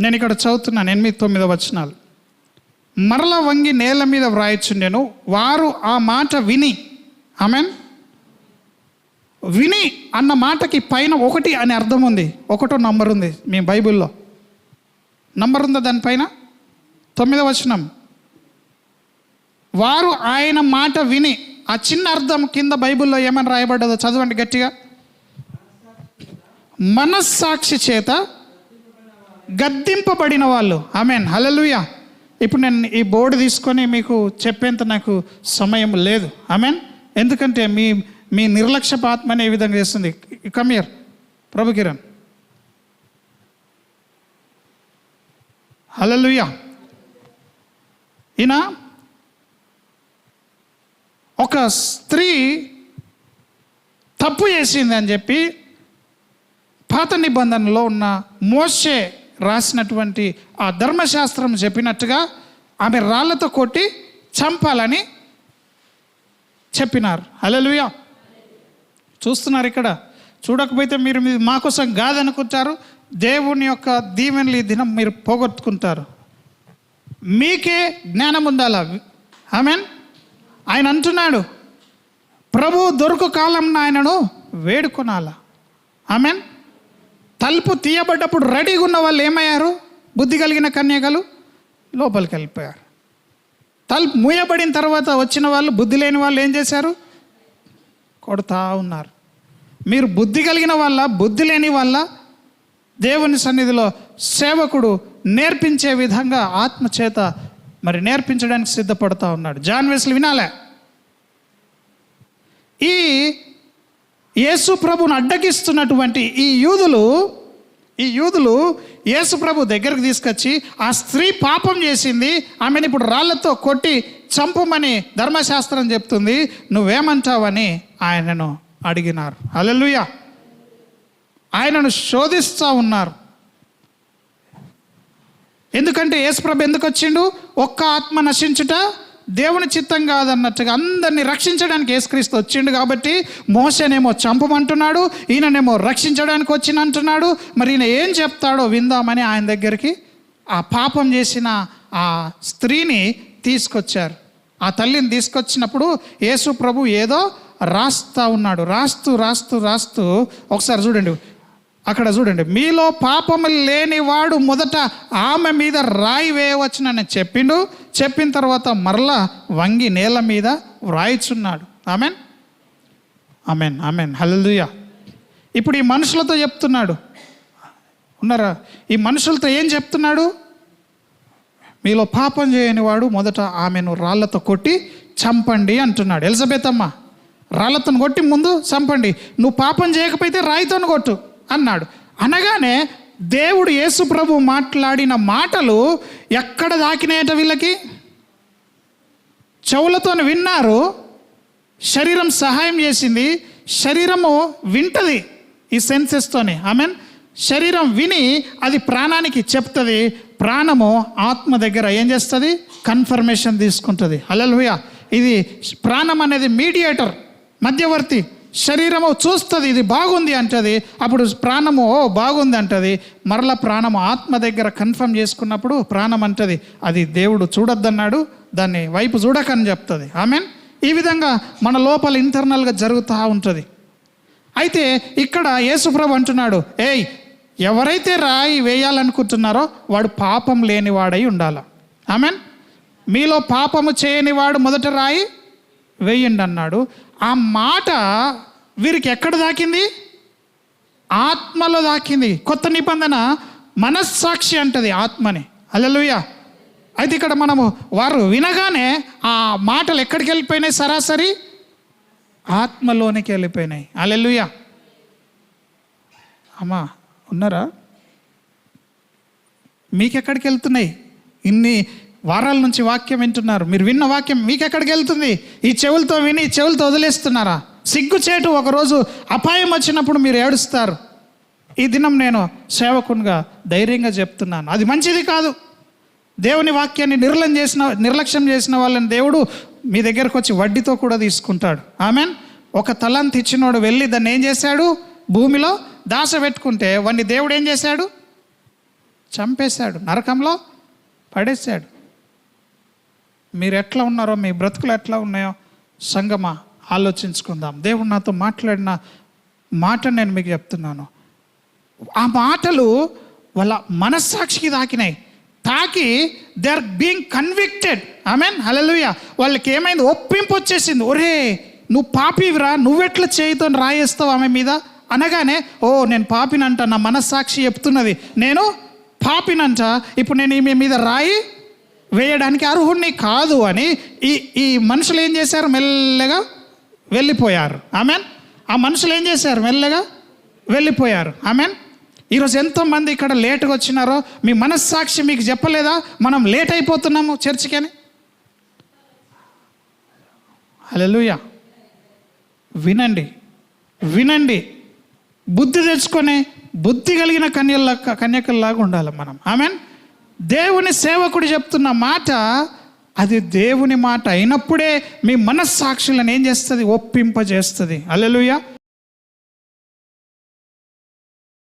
నేను ఇక్కడ చదువుతున్నాను ఎనిమిది తొమ్మిది వచనాలు. మరల వంగి నేల మీద వ్రాయచుండెను. వారు ఆ మాట విని ఆమెన్? విని అన్న మాటకి పైన ఒకటి అని అర్థం ఉంది. ఒకటో నంబర్ ఉంది మీ బైబిల్లో. నంబర్ ఉందా దానిపైన తొమ్మిదవ వచనం. వారు ఆయన మాట విని ఆ చిన్న అర్థం కింద బైబిల్లో ఏమని రాయబడ్డదో చదవండి గట్టిగా. మనస్సాక్షి చేత గద్దింపబడిన వాళ్ళు. ఆమెన్ హలలుయ ఇప్పుడు నేను ఈ బోర్డు తీసుకొని మీకు చెప్పేంత నాకు సమయం లేదు. ఆమెన్ ఎందుకంటే మీ మీ నిర్లక్ష్యపు ఆత్మని విధంగా చేస్తుంది. కమియర్ ప్రభు కిరణ్ హలలుయ ఈయన ఒక స్త్రీ తప్పు చేసింది అని చెప్పి పాత నిబంధనలో ఉన్న మోసే రాసినటువంటి ఆ ధర్మశాస్త్రం చెప్పినట్టుగా ఆమె రాళ్ళతో కొట్టి చంపాలని చెప్పినారు. హల్లెలూయా. చూస్తున్నారు ఇక్కడ. చూడకపోతే మీరు మీ మా కోసం కాదనుకుంటారు. దేవుని యొక్క దీవెనలు ఈ దినం మీరు పోగొట్టుకుంటారు. మీకే జ్ఞానం ఉండాల? ఆమెన్. ఆయన అంటున్నాడు ప్రభు దొరుకు కాలం ఆయనను వేడుకొనాలా? ఆమెన్. తలుపు తీయబడ్డప్పుడు రెడీగా ఉన్న వాళ్ళు ఏమయ్యారు? బుద్ధి కలిగిన కన్యకలు లోపలికి వెళ్ళిపోయారు. తలుపు మూయబడిన తర్వాత వచ్చిన వాళ్ళు బుద్ధి లేని వాళ్ళు ఏం చేశారు? కొడతా ఉన్నారు. మీరు బుద్ధి కలిగిన వాళ్ళ బుద్ధి లేని వాళ్ళ దేవుని సన్నిధిలో సేవకుడు నేర్పించే విధంగా ఆత్మ చేత మరి నేర్పించడానికి సిద్ధపడుతూ ఉన్నాడు. జాన్ వెస్లు వినాలే. ఈ యేసు ప్రభును అడ్డగిస్తున్నటువంటి ఈ యూదులు ఈ యూదులు యేసు ప్రభు దగ్గరకు తీసుకొచ్చి ఆ స్త్రీ పాపం చేసింది ఆమెను ఇప్పుడు రాళ్ళతో కొట్టి చంపమని ధర్మశాస్త్రం చెప్తుంది నువ్వేమంటావని ఆయనను అడిగినారు. అలెలుయ ఆయనను శోధిస్తూ ఉన్నారు. ఎందుకంటే యేసుప్రభు ఎందుకు వచ్చిండు ఒక్క ఆత్మ నశించుట దేవుని చిత్తం కాదన్నట్టుగా అందరినీ రక్షించడానికి యేసుక్రీస్తు వచ్చిండు కాబట్టి మోసనేమో చంపమంటున్నాడు ఈయననేమో రక్షించడానికి వచ్చిన అంటున్నాడు మరి ఈయన ఏం చెప్తాడో విందామని ఆయన దగ్గరికి ఆ పాపం చేసిన ఆ స్త్రీని తీసుకొచ్చారు. ఆ తల్లిని తీసుకొచ్చినప్పుడు యేసు ప్రభు ఏదో రాస్తా ఉన్నాడు. రాస్తూ రాస్తూ రాస్తూ ఒకసారి చూడండి. అక్కడ చూడండి మీలో పాపము లేనివాడు మొదట ఆమె మీద రాయి వేయవచ్చునని చెప్పిండు. చెప్పిన తర్వాత మరలా వంగి నేల మీద వ్రాయిచున్నాడు. ఆమెన్. Amen amen. హల్దుయా ఇప్పుడు ఈ మనుషులతో చెప్తున్నాడు. ఉన్నారా? ఈ మనుషులతో ఏం చెప్తున్నాడు? మీలో పాపం చేయని వాడు మొదట ఆమెను రాళ్ళతో కొట్టి చంపండి అంటున్నాడు. ఎలిజబెత్ అమ్మ రాళ్ళతో కొట్టి ముందు చంపండి. నువ్వు పాపం చేయకపోతే రాయితో కొట్టు. అన్నాడు. అనగానే దేవుడు యేసు ప్రభు మాట్లాడిన మాటలు ఎక్కడ దాకినాయట వీళ్ళకి? చెవులతో విన్నారు. శరీరం సహాయం చేసింది. శరీరము వింటది ఈ సెన్సెస్తోని మీన్ శరీరం విని అది ప్రాణానికి చెప్తుంది. ప్రాణము ఆత్మ దగ్గర ఏం చేస్తుంది? కన్ఫర్మేషన్ తీసుకుంటుంది. హలలుయ ఇది ప్రాణం అనేది మీడియేటర్ మధ్యవర్తి. శరీరము చూస్తుంది ఇది బాగుంది అంటది. అప్పుడు ప్రాణము ఓ బాగుంది అంటది. మరల ప్రాణము ఆత్మ దగ్గర కన్ఫర్మ్ చేసుకున్నప్పుడు ప్రాణం అంటది. అది దేవుడు చూడొద్దన్నాడు దాన్ని వైపు చూడకని చెప్తుంది. ఆమెన్? ఈ విధంగా మన లోపల ఇంటర్నల్గా జరుగుతూ ఉంటుంది. అయితే ఇక్కడ యేసుప్రభు అంటున్నాడు ఏయ్ ఎవరైతే రాయి వేయాలనుకుంటున్నారో వాడు పాపం లేనివాడై ఉండాల. ఆమెన్? మీలో పాపము చేయనివాడు మొదట రాయి వేయండి అన్నాడు. ఆ మాట వీరికి ఎక్కడ దాకింది? ఆత్మలో దాకింది. కొత్త నిబంధన మనస్సాక్షి అంటది ఆత్మని. అల్లెలుయ అయితే ఇక్కడ మనము వారు వినగానే ఆ మాటలు ఎక్కడికి వెళ్ళిపోయినాయి సరాసరి? ఆత్మలోనికి వెళ్ళిపోయినాయి. అల్లెలుయ అమ్మా ఉన్నారా? మీకెక్కడికి వెళ్తున్నాయి? ఇన్ని వారాల నుంచి వాక్యం వింటున్నారు. మీరు విన్న వాక్యం మీకెక్కడికి వెళ్తుంది? ఈ చెవులతో విని చెవులతో వదిలేస్తున్నారా? సిగ్గుచేటు ఒకరోజు అపాయం వచ్చినప్పుడు మీరు ఏడుస్తారు. ఈ దినం నేను సేవకునిగా ధైర్యంగా చెప్తున్నాను. అది మంచిది కాదు. దేవుని వాక్యాన్ని నిర్లయం చేసిన నిర్లక్ష్యం చేసిన వాళ్ళని దేవుడు మీ దగ్గరకు వచ్చి వడ్డీతో కూడా తీసుకుంటాడు. ఆమెన్. ఒక తలంత ఇచ్చినోడు వెళ్ళి దాన్ని ఏం చేశాడు? భూమిలో దాస పెట్టుకుంటే వాడిని దేవుడు ఏం చేశాడు? చంపేశాడు. నరకంలో పడేశాడు. మీరు ఎట్లా ఉన్నారో మీ బ్రతుకులు ఎట్లా ఉన్నాయో సంగమా ఆలోచించుకుందాం. దేవుడు నాతో మాట్లాడిన మాట నేను మీకు చెప్తున్నాను. ఆ మాటలు వాళ్ళ మనస్సాక్షికి తాకినాయి. తాకి they are being convicted I mean hallelujah వాళ్ళకి ఏమైంది? ఒప్పింపు వచ్చేసింది. ఒరే నువ్వు పాపివిరా నువ్వెట్లా చేయితో రాయేస్తావు ఆమె మీద? అనగానే ఓ నేను పాపినంట నా మనస్సాక్షి చెప్తున్నది. నేను పాపినంట ఇప్పుడు నేను ఈమె మీద రాయి వేయడానికి అర్హుణ్ణి కాదు అని ఈ ఈ మనుషులు ఏం చేశారు? మెల్లగా వెళ్ళిపోయారు. ఆమెన్? ఆ మనుషులు ఏం చేశారు? మెల్లగా వెళ్ళిపోయారు. ఆమెన్? ఈరోజు ఎంతోమంది ఇక్కడ లేట్గా వచ్చినారో మీ మనస్సాక్షి మీకు చెప్పలేదా? మనం లేట్ అయిపోతున్నాము చర్చికి అని హల్లెలూయా. వినండి. వినండి. బుద్ధి తెచ్చుకొని బుద్ధి కలిగిన కన్యల్లా కన్యకల్లాగా ఉండాలి మనం. ఆమెన్? దేవుని సేవకుడు చెప్తున్న మాట అది దేవుని మాట అయినప్పుడే మీ మనస్సాక్షులను ఏం చేస్తుంది? ఒప్పింపజేస్తుంది. అల్లెలుయ